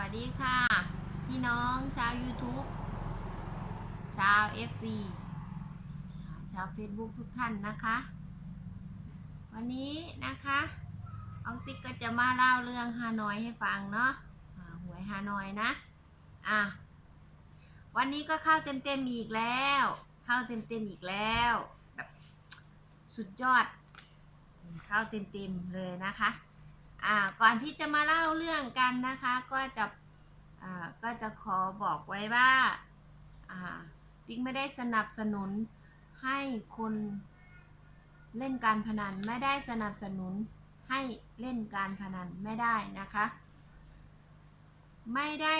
วัสดีค่ะ พี่น้องชาว YouTube ชาว FC ชาว Facebook ทุกท่านนะคะ วันนี้นะคะอองติ๊กก็จะมาเล่าเรื่องฮานอยให้ฟังเนาะหวยฮานอยนะ อะ วันนี้ก็เข้าเต็มๆอีกแล้ว เข้าเต็มๆอีกแล้วแบบสุดยอด เข้าเต็มๆเลยนะคะ ก่อนที่จะมาเล่าเรื่องกันนะคะ ก็จะก็จะขอบอกไว้ว่าอ่าติ๊กไม่ได้สนับสนุนให้คนเล่นการพนันไม่ได้สนับสนุนให้เล่นการพนันไม่ได้นะคะ ไม่ได้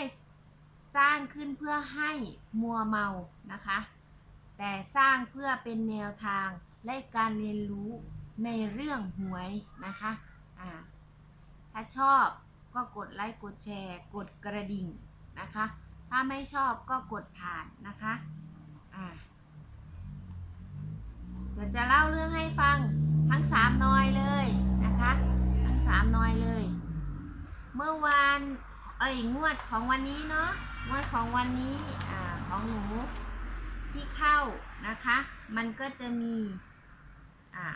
สร้างขึ้นเพื่อให้มัวเมานะคะ แต่สร้างเพื่อเป็นแนวทางและการเรียนรู้ในเรื่องหวยนะคะอ่า ถ้าชอบก็กดไลค์กดแชร์ กดกระดิ่งนะคะ ถ้าไม่ชอบก็กดผ่านนะคะอ่าเดี๋ยวจะเล่าเรื่องให้ฟังทั้งสามนอยเลยนะคะ ทั้งสามนอยเลย เมื่อวานเอ้ยงวดของวันนี้เนาะงวดของวันนี้อ่าของหนูที่เข้านะคะ มันก็จะมีอ่า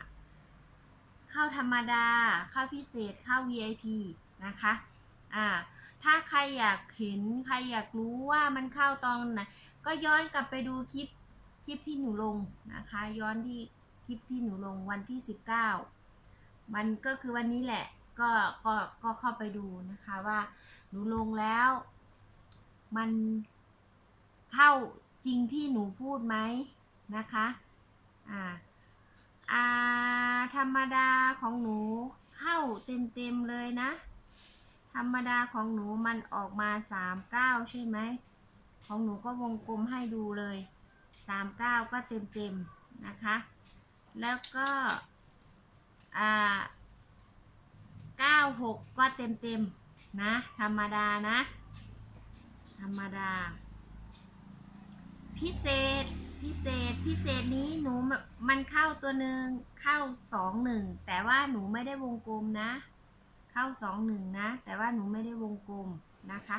เข้าธรรมดา เข้าพิเศษ เข้า VIP นะคะ อ่า ถ้าใครอยากเห็น ใครอยากรู้ว่ามันเข้าตอนไหน ก็ย้อนกลับไปดูคลิป คลิปที่หนูลงนะคะ ย้อนที่คลิปที่หนูลงวันที่ 19 มันก็คือวันนี้แหละ ก็ ก็ ก็เข้าไปดูนะคะว่าหนูลงแล้ว มันเข้าจริงที่หนูพูดไหมนะคะ อ่า อ่า ธรรมดาของหนูเข้าเต็มเต็มๆเลยนะ ธรรมดาของหนูมันออกมาสามเก้าใช่ไหม ของหนูก็วงกลมให้ดูเลยสามเก้าก็เต็มเต็มๆนะคะ แล้วก็อ่าเก้าหกก็เต็มเต็มๆนะ ธรรมดานะ ธรรมดา พิเศษ พิเศษพิเศษนี้หนูมันเข้าตัวหนึ่งเข้าสองหนึ่งแต่ว่าหนูไม่ได้วงกลมนะ เข้าสองหนึ่งนะ แต่ว่าหนูไม่ได้วงกลมนะคะ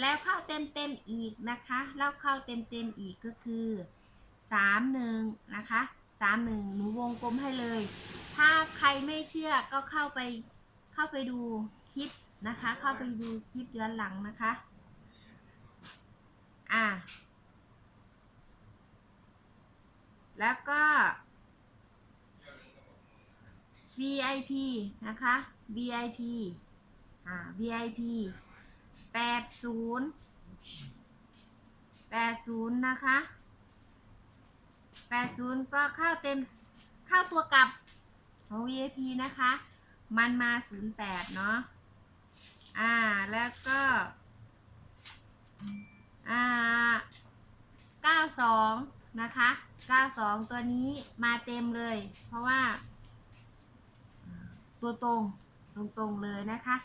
แล้วเข้าเต็มเต็มอีกนะคะแล้วเข้าเต็มเต็มอีกก็คือสามหนึ่งนะคะสามหนึ่งหนูวงกลมให้เลย ถ้าใครไม่เชื่อก็เข้าไปเข้าไปดูคลิปนะคะ เข้าไปดูคลิปย้อนหลังนะคะ อ่า แล้วก็ VIP นะคะ VIP อ่า VIP แปดศูนย์แปดศูนย์นะคะแปดศูนย์ก็เข้าเต็มเข้าตัวกลับของ VIP นะคะ มันมาศูนย์แปดเนาะ อ่า แล้วก็ อ่า92 นะคะ 92 ตัวนี้มาเต็มเลย เพราะว่า ตัวตรงตรงตรงๆเลยนะคะ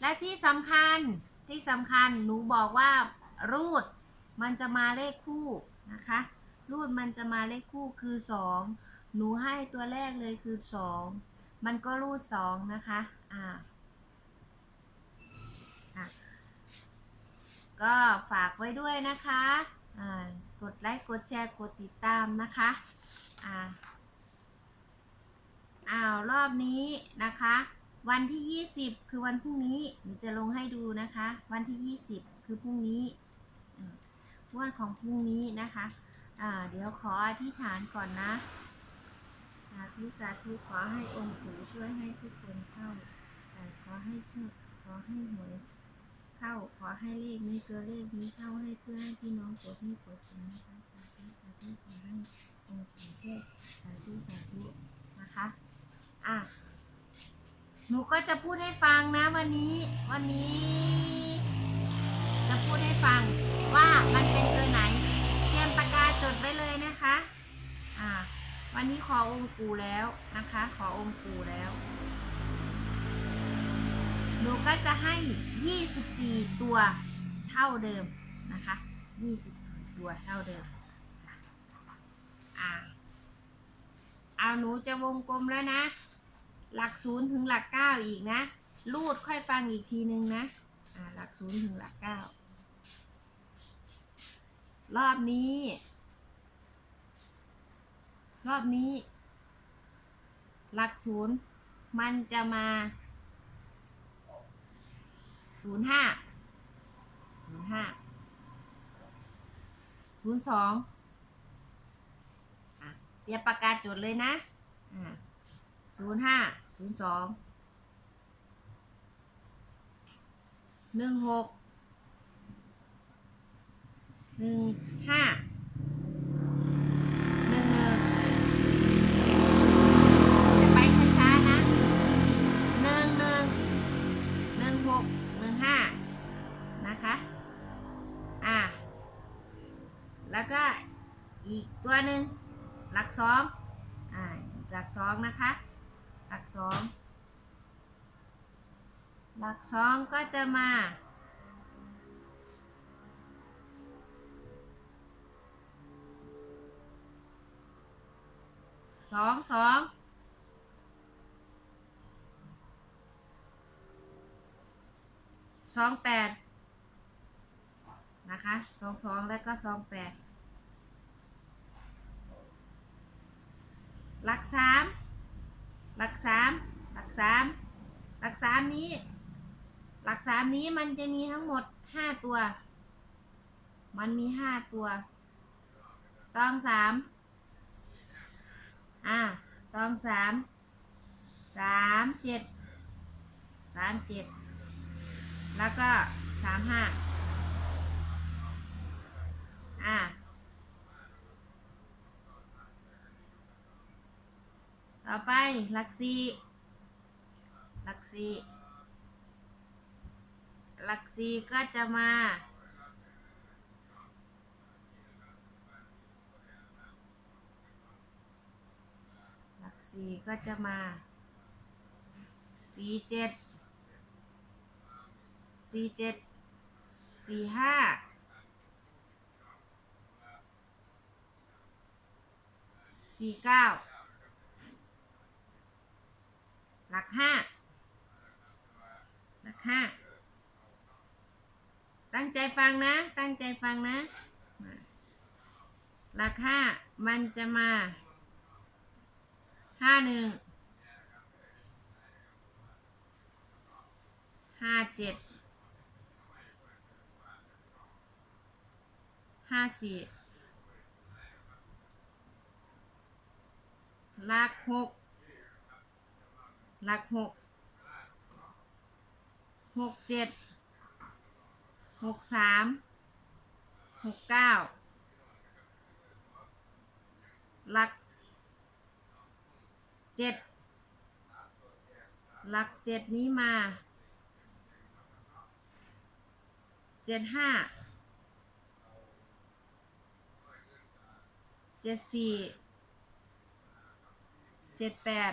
และที่สำคัญที่สำคัญหนูบอกว่ารูดมันจะมาเลขคู่นะคะ รูดมันจะมาเลขคู่คือ 2 หนูให้ตัวแรกเลยคือ 2 มันก็รูด 2 นะคะอ่าก็ฝากไว้ด้วยนะคะอ่า กดไลค์กดแชร์กดติดตามนะคะอ่าอ้าวรอบนี้นะคะ วันที่ 20 คือวันพรุ่งนี้หนูจะลงให้ดูนะคะ วันที่ 20 คือพรุ่งนี้วันของพรุ่งนี้นะคะอ่าเดี๋ยวขออธิษฐานก่อนนะสาธุสาธุขอให้องค์ปู่ช่วยให้ทุกคนเข้าขอให้ขอให้หวย เข้า ขอให้เลขนี้ตัวเลขนี้เข้าให้เพื่อให้พี่น้องกดที่กดสินนะคะสาธุสาธุขอให้องค์ปู่ช่วยสาธุสาธุนะคะ อะ หนูก็จะพูดให้ฟังนะวันนี้ วันนี้ จะพูดให้ฟังว่ามันเป็นตัวไหน เตรียมปากกาจดไว้เลยนะคะ อ่า วันนี้ขอองค์ปู่แล้วนะคะ ขอองค์ปู่แล้ว นูก็จะให้ 24 ตัวเท่าเดิมนะคะ 24 ตัวเท่าเดิมอ่าเอาหนูจะวงกลมแล้วนะ หลักศูนย์ถึงหลักเก้าอีกนะ รูดค่อยฟังอีกทีนึงนะอ่าหลักศูนย์ถึงหลักเก้ารอบนี้ รอบนี้ หลักศูนย์มันจะมา ศูนย์ห้าศูนย์ห้าศูนย์สองอะเตรียมปากกาจดเลยนะศูนย์ห้าศูนย์สองหนึ่งหกหนึ่งห้า อีกตัวหนึ่งหลักสองอ่าหลักสองนะคะ หลักสองหลักสองก็จะมาสองสองสองแปดนะคะสองสองแล้วก็สองแปด หลักสามหลักสามหลักสามหลักสามนี้ หลักสามนี้มันจะมีทั้งหมดห้าตัว มันมีห้าตัวตองสามอ่าตองสามสามเจ็ดสามเจ็ดแล้วก็สามห้าอ่า ต่อไปลักสี่ลักสี่ลักสี่ก็จะมาลักสี่ก็จะมาสี่เจ็ดสี่เจ็ดสี่ห้าสี่เก้าห ลักห้าหลักห้าตั้งใจฟังนะ ตั้งใจฟังนะหลักห้ามันจะมาห้าหนึ่งห้าเจ็ดห้าสี่หลักหก หลักหกหกเจ็ดหกสามหกเก้าหลักเจ็ดหลักเจ็ดนี้มาเจ็ดห้าเจ็ดสี่เจ็ดแปด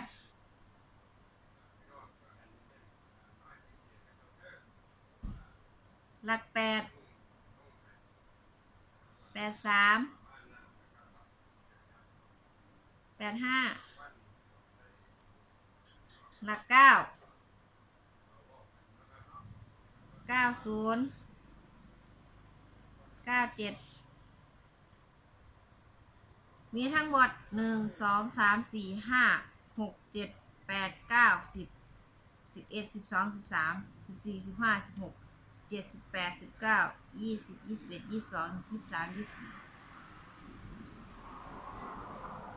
หลักแปดแปดสามแปดห้าหลักเก้าเก้าศูนย์เก้าเจ็ดมีทั้งหมดหนึ่งสองสามสี่ห้าหกเจ็ดแปดเก้าสิบสิบเอ็ดสิบสองสิบสามสิบสี่สิบห้าสิบหก เจ็ดสิบแปดสิบเก้ายี่สิบยี่สิบเอ็ดยี่สิบสองยี่สิบสามยี่สิบสี่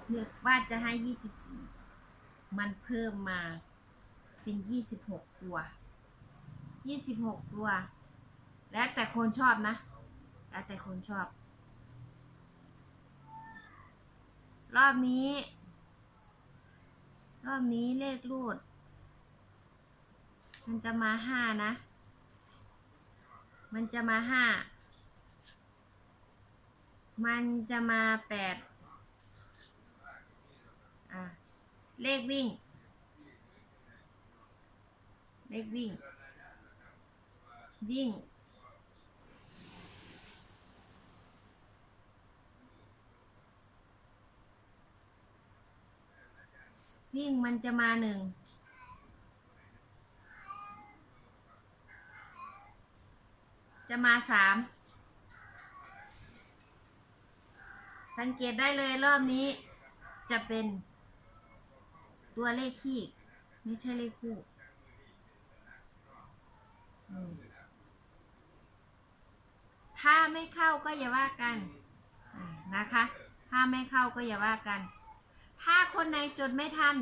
เลือกว่าจะให้ยี่สิบสี่มันเพิ่มมาเป็นยี่สิบหกตัวยี่สิบหกตัว แล้วแต่คนชอบนะ แล้วแต่คนชอบ รอบนี้ รอบนี้เลขรูด มันจะมาห้านะ มันจะมาห้า มันจะมาแปดอะ เลขวิ่ง เลขวิ่ง วิ่ง วิ่งมันจะมาหนึ่ง จะมาสาม สังเกตได้เลยรอบนี้ จะเป็น ตัวเลขขี้ไม่ใช่เลขคู่ถ้าไม่เข้าก็อย่าว่ากันนะคะ ถ้าไม่เข้าก็อย่าว่ากัน ถ้าคนไหนจดไม่ทัน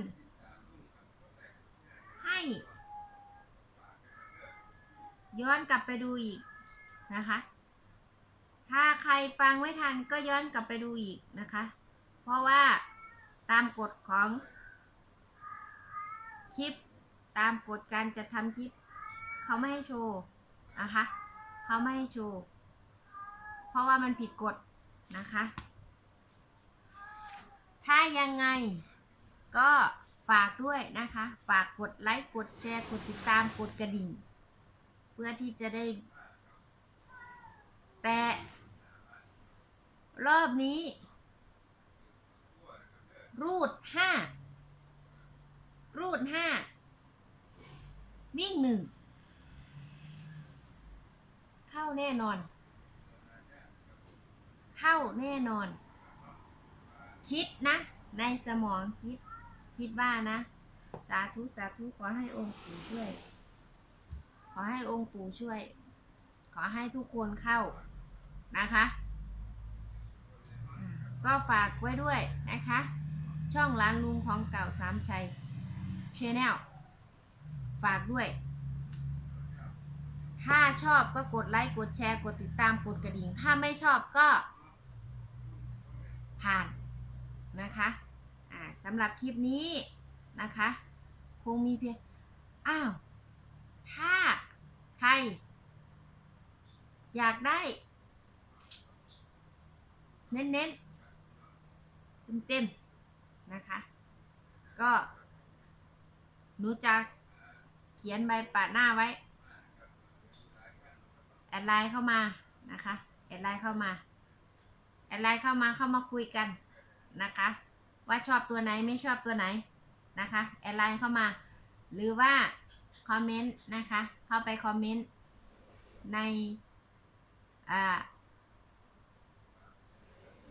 ให้ ย้อนกลับไปดูอีก นะคะ ถ้าใครฟังไม่ทันก็ย้อนกลับไปดูอีกนะคะ เพราะว่าตามกฎของคลิปตามกฎการจะทำคลิป เขาไม่ให้โชว์นะคะเขาไม่ให้โชว์เพราะว่ามันผิดกฎนะคะ ถ้ายังไงก็ฝากด้วยนะคะ ฝากกดไลค์ กดแชร์ กดติดตาม กดกระดิ่ง เพื่อที่จะได้ แต่ รอบนี้ รูดห้ารูดห้าวิ่งหนึ่งเข้าแน่นอน เข้าแน่นอน คิดนะ ในสมองคิด คิดว่านะ สาธุสาธุขอให้องค์ปู่ช่วย ขอให้องค์ปู่ช่วย ขอให้ทุกคนเข้า นะคะ ก็ฝากไว้ด้วยนะคะ ช่องร้านลุงของเก่าสามชัยชแนลฝากด้วย ถ้าชอบก็กดไลค์กดแชร์กดติดตามกดกระดิ่ง ถ้าไม่ชอบก็ ผ่านนะคะอ่าสำหรับคลิปนี้นะคะ คงมีเพียงอ้าว ถ้าใครอยากได้ เน้นๆ เต็มๆ นะคะ ก็หนูจะเขียนใบปาดหน้าไว้ แอดไลน์เข้ามานะคะ แอดไลน์เข้ามา แอดไลน์เข้ามาเข้ามาคุยกันนะคะ ว่าชอบตัวไหนไม่ชอบตัวไหนนะคะ แอดไลน์เข้ามา หรือว่าคอมเมนต์นะคะ เข้าไปคอมเมนต์ในอ่า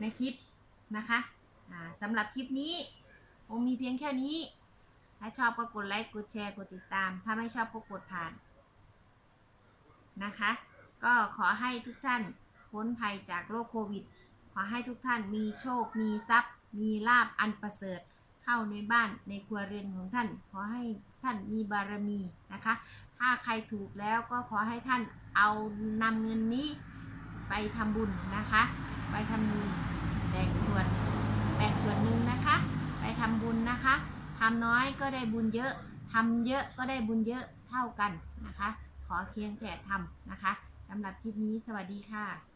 ในคลิปนะคะสำหรับคลิปนี้คงมีเพียงแค่นี้ ถ้าชอบก็กดไลค์ กดแชร์ กดติดตาม ถ้าไม่ชอบก็กดผ่านนะคะ ก็ขอให้ทุกท่านพ้นภัยจากโรคโควิด ขอให้ทุกท่านมีโชค มีทรัพย์ มีลาบอันประเสริฐเข้าในบ้านในครัวเรือนของท่าน ขอให้ท่านมีบารมีนะคะ ถ้าใครถูกแล้วก็ขอให้ท่านเอานำเงินนี้ ไปทำบุญนะคะ ไปทำบุญแบ่งส่วนแบ่งส่วนหนึ่งนะคะ ไปทำบุญนะคะทำน้อยก็ได้บุญเยอะทำเยอะก็ได้บุญเยอะเท่ากันนะคะ ขอเคียงแต่ทำนะคะสำหรับคลิปนี้สวัสดีค่ะ